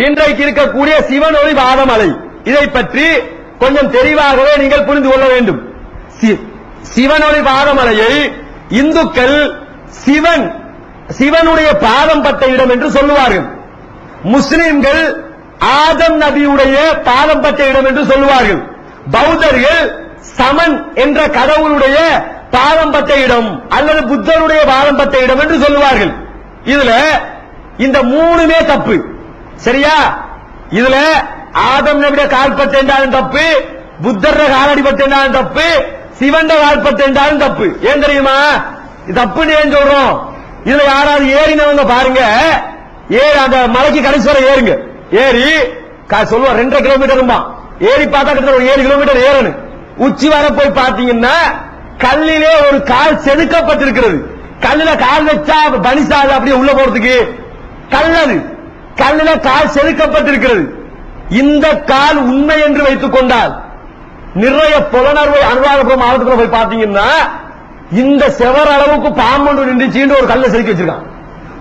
இன்றைக்கு இருக்கக்கூடிய சிவனொளி வாதமலை இதை பற்றி கொஞ்சம் தெளிவாகவே நீங்கள் புரிந்து கொள்ள வேண்டும். சி- சிவனொளி பாதமலையை இந்துக்கள் சிவன் சிவனுடைய பாதம் பட்ட இடம் என்று சொல்லுவார்கள். முஸ்லிம்கள் ஆதம் நபியுடைய பாதம் பட்ட இடம் என்று சொல்லுவார்கள். பௌத்தர்கள் சமன் என்ற கடவுளுடைய பாதம் பட்ட இடம் அல்லது புத்தருடைய பாதம் பட்ட இடம் என்று சொல்லுவார்கள். இதுல இந்த மூணுமே தப்பு. சரியா? இதுல ஆதம் நபிட கால்பத்து என்றாலும் தப்பு புத்தர காலடி பட்டு என்றாலும் தப்பு சிவண்ட கால்பட்டு என்றாலும் தப்பு. ஏன் தெரியுமா? இது தப்புன்னு ஏன் சொல்றோம்? இதுல யாராவது ஏறினவங்க பாருங்க. ஏறி அந்த மலைக்கு கடைசி வரை ஏறுங்க. ஏறி சொல்லுவோம் ரெண்டரை கிலோமீட்டருமா ஏறி பார்த்தா கிட்ட ஒரு ஏழு கிலோமீட்டர் ஏறணும். உச்சி வர போய் பாத்தீங்கன்னா கல்லிலே ஒரு கால் செதுக்கப்பட்டிருக்கிறது. கல்லுல கால் வச்சா பனிசாது அப்படியே உள்ள போறதுக்கு. கல்லது. கல்லுல கால் செதுக்கப்பட்டிருக்கிறது. இந்த கால் உண்மை என்று வைத்துக் கொண்டால் நிறைய புலனர்வை அனுராதபுரம் மாவட்டத்தில் போய் பார்த்தீங்கன்னா இந்த செவர் அளவுக்கு பாம்பு ஒன்று நின்றுச்சின்னு ஒரு கல்லை செதுக்கி வச்சிருக்கான்.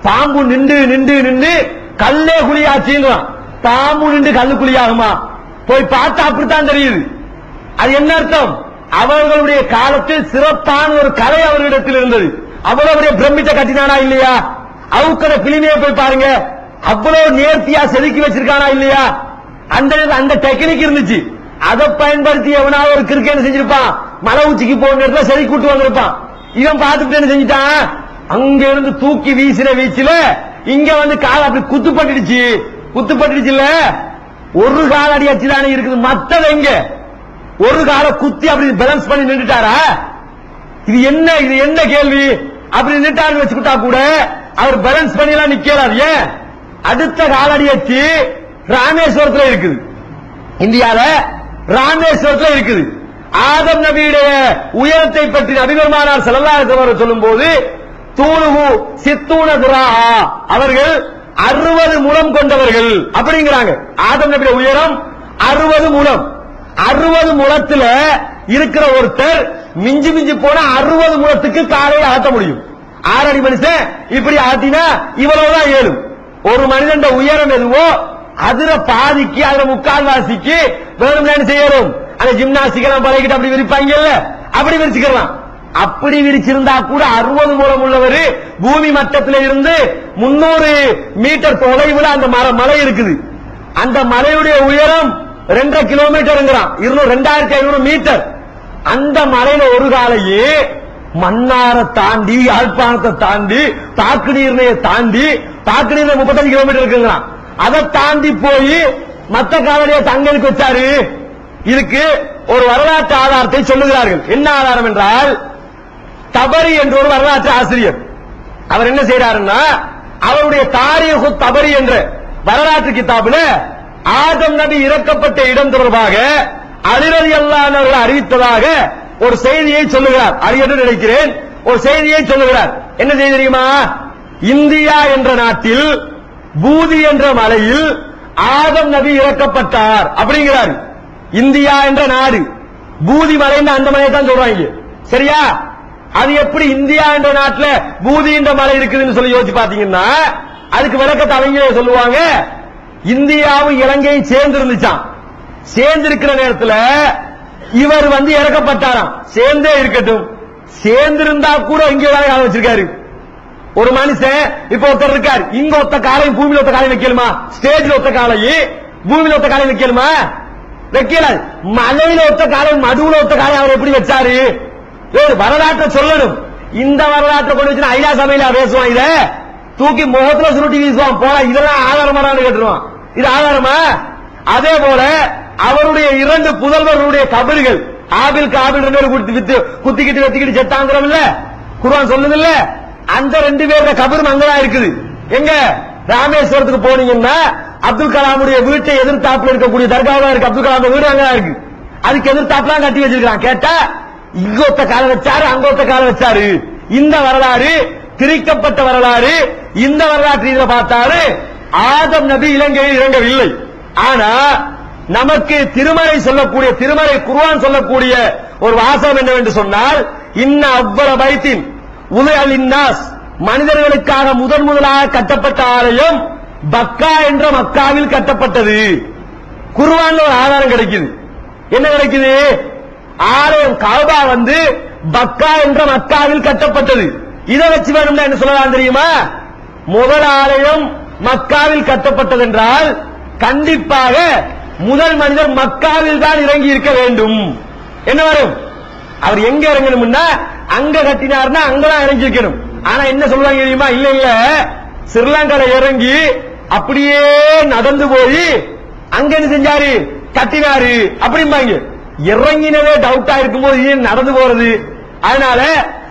பாம்பு நின்று நின்று நின்று கல்லே குழியாச்சின்றான் பாம்பு நின்று கல்லு குழியாகுமா? போய் பார்த்தா அப்படித்தான் தெரியுது. அது என்ன அர்த்தம்? அவர்களுடைய காலத்தில் சிறப்பான ஒரு கலை அவர்களிடத்தில் இருந்தது. அவர்களுடைய பெரிய கட்டினானா இல்லையா? அவுக்கட பிலிமையை போய் பாருங்க. அவ்வளவு நேர்த்தியா செதுக்கி வச்சிருக்கானா இல்லையா? அந்த அந்த டெக்னிக் இருந்துச்சு. அதை பயன்படுத்தி எவனாவது ஒரு கிரிக்கெட் செஞ்சிருப்பான்? மலை உச்சிக்கு போன இடத்துல செதுக்கி கூட்டு வந்திருப்பான். இவன் பார்த்துட்டு என்ன செஞ்சுட்டான்? அங்க இருந்து தூக்கி வீசின வீச்சுல இங்க வந்து கால் அப்படி குத்துப்பட்டுடுச்சு. குத்துப்பட்டுடுச்சுல்ல? ஒரு கால் அடி அச்சுதானே இருக்குது. மத்தது எங்க? ஒரு கால குத்தி அப்படி பேலன்ஸ் பண்ணி நின்றுட்டாரா? இது என்ன? இது என்ன கேள்வி? அப்படி நின்றுட்டாரு வச்சுக்கிட்டா கூட அவர் பேலன்ஸ் பண்ணி எல்லாம் நிக்கிறார் ஏன்? அடுத்த காலடி வச்சு ராமேஸ்வரத்துல இருக்குது. இந்தியால ராமேஸ்வரத்துல இருக்குது. ஆதம் நபியுடைய உயரத்தை பற்றி நபிபெருமானார் செல்லல்லாத சொல்லும் போது தூணுகு சித்தூன துராஹா. அவர்கள் அறுபது மூலம் கொண்டவர்கள் அப்படிங்கிறாங்க. ஆதம் நபியுடைய உயரம் அறுபது மூலம் அறுபது முழத்துல இருக்கிற ஒருத்தர் மிஞ்சி மிஞ்சி போனா அறுபது முழத்துக்கு காலையில் ஆட்ட முடியும். ஆறடி மனுஷன் இப்படி ஆட்டினா இவ்வளவுதான் ஏழும். ஒரு மனிதன் உயரம் எதுவோ அதுல பாதிக்கு அதுல முக்கால்வாசிக்கு வேணும்னு செய்யணும்? அந்த ஜிம்னாஸ்டிக் எல்லாம் பழகிட்டு அப்படி விரிப்பாங்கல்ல? அப்படி விரிச்சுக்கலாம். அப்படி விரிச்சிருந்தா கூட அறுபது மூலம் உள்ளவர் பூமி மட்டத்தில் இருந்து முன்னூறு மீட்டர் தொலைவுல அந்த மர- மலை இருக்குது. அந்த மலையுடைய உயரம் ரெண்டரை கிலோமீட்டருங்கிறான். இருநூறு ரெண்டாயிரத்தி ஐநூறு மீட்டர். அந்த மலையில ஒரு காலையே மன்னார தாண்டி யாழ்ப்பாணத்தை தாண்டி தாக்கு நீர்ணையை தாண்டி தாக்கு முப்பத்தஞ்சு கிலோமீட்டர் இருக்குங்களா? அதை தாண்டி போய் மத்த காவலியை தங்களுக்கு வச்சாரு இதுக்கு ஒரு வரலாற்று ஆதாரத்தை சொல்லுகிறார்கள். என்ன ஆதாரம் என்றால் தபரி என்ற ஒரு வரலாற்று ஆசிரியர். அவர் என்ன செய்யறாருன்னா அவருடைய தாரியகு தபரி என்ற வரலாற்று கிதாபுல ஆதம் நபி இறக்கப்பட்ட இடம் தொடர்பாக அலிரதி அல்லானவர்கள் அறிவித்ததாக ஒரு செய்தியை சொல்லுகிறார். அறியஎன்று நினைக்கிறேன். ஒரு செய்தியை சொல்லுகிறார். என்ன செய்தி தெரியுமா? இந்தியா என்ற நாட்டில் பூதி என்ற மலையில் ஆதம் நபி இறக்கப்பட்டார். அப்படிங்கிறார். இந்தியா என்ற நாடு. பூதி மலைன்னு அந்த மலையை தான் சொல்றாங்க. சரியா? அது எப்படி இந்தியா என்ற நாட்டில் பூதி என்ற மலை இருக்குதுன்னு சொல்லி யோசிச்சு பாத்தீங்கன்னா அதுக்கு விளக்கத்தை அவங்களே சொல்லுவாங்க. இந்தியாவும் இலங்கையும் சேர்ந்து இருந்துச்சாம் சேர்ந்து இருக்கிற நேரத்தில் இவர் வந்து இறக்கப்பட்டாராம். சேர்ந்தே இருக்கட்டும். சேர்ந்திருந்தா கூட இங்கே தான் வச்சிருக்காரு ஒரு மனுஷன் இப்ப ஒருத்தர் இருக்கார். இங்க ஒத்த காலையும் பூமியில ஒத்த காலையும் வைக்கலுமா ஸ்டேஜ்ல ஒத்த காலையும் பூமியில ஒத்த காலையும் வைக்கலுமா வைக்கல. மலையில ஒத்த காலையும் மதுவுல ஒத்த காலையும் அவர் எப்படி வச்சாரு? ஒரு வரலாற்றை சொல்லணும். இந்த வரலாற்றை கொண்டு வச்சு ஐயா சபையில பேசுவான் இத. தூக்கி முகத்துல சுருட்டி வீசுவான். போல இதெல்லாம் ஆதாரமானு கேட்டுருவான். இது ஆதாரமா? அதே போல அவருடைய இரண்டு புதல்வர்களுடைய கபறுகள் ஆபில் காபில் ரெண்டு பேரும் குத்திக்கிட்டு வெத்திக்கிட்டு செத்தாங்கிறோம் இல்ல குருவான் சொல்லுது இல்ல அந்த ரெண்டு பேரோட கபரும் அங்கதான் இருக்குது. எங்க? ராமேஸ்வரத்துக்கு போனீங்கன்னா அப்துல் கலாமுடைய வீட்டை எதிர்த்தாப்புல இருக்கக்கூடிய தர்காவா இருக்கு. அப்துல் கலாம் வீடு அங்கதான் இருக்கு. அதுக்கு எதிர்த்தாப்புலாம் கட்டி வச்சிருக்கான் கேட்டா இங்கொத்த கால வச்சாரு அங்கொத்த கால வச்சாரு. இந்த வரலாறு திரிக்கப்பட்ட வரலாறு இந்த வரலாற்று இதுல பார்த்தாரு ஆதம் நபி இலங்கையில் இறங்கவில்லை. ஆனா நமக்கு திருமறை சொல்லக்கூடிய திருமறை குருவான் சொல்லக்கூடிய ஒரு வாசகம் என்னவென்று சொன்னால் இன்ன அவ்வளவு பைத்தின் உதய மனிதர்களுக்காக முதன் முதலாக கட்டப்பட்ட ஆலயம் பக்கா என்ற மக்காவில் கட்டப்பட்டது. குர்ஆன்ல ஒரு ஆதாரம் கிடைக்குது. என்ன கிடைக்குது? ஆலயம் காபா வந்து பக்கா என்ற மக்காவில் கட்டப்பட்டது. இதை வச்சு வேணும்னா என்ன சொல்லலாம் தெரியுமா? முதல் ஆலயம் மக்காவில் கட்டப்பட்டது என்றால் கண்டிப்பாக முதல் மனிதர் மக்காவில் தான் இறங்கி இருக்க வேண்டும். என்ன வரும்? அவர் எங்க இறங்கணும்னா அங்க கட்டினார்னா அங்கதான் இறங்கி வைக்கணும். ஆனா என்ன சொல்றாங்க தெரியுமா? இல்ல இல்ல. ஸ்ரீலங்கால இறங்கி அப்படியே நடந்து போய் அங்க என்ன செஞ்சாரு? கட்டினாரு. அப்படிம்பாங்க. இறங்கினவே டவுட்டா இருக்கும்போது ஏன் நடந்து போறது? அதனால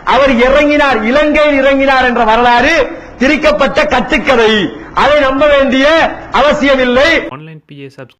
அவர் இறங்கினார் இலங்கையில் இறங்கினார் என்ற வரலாறு திரிக்கப்பட்ட கட்டுக்கதை. அதை நம்ப வேண்டிய அவசியமில்லை. Online BA subs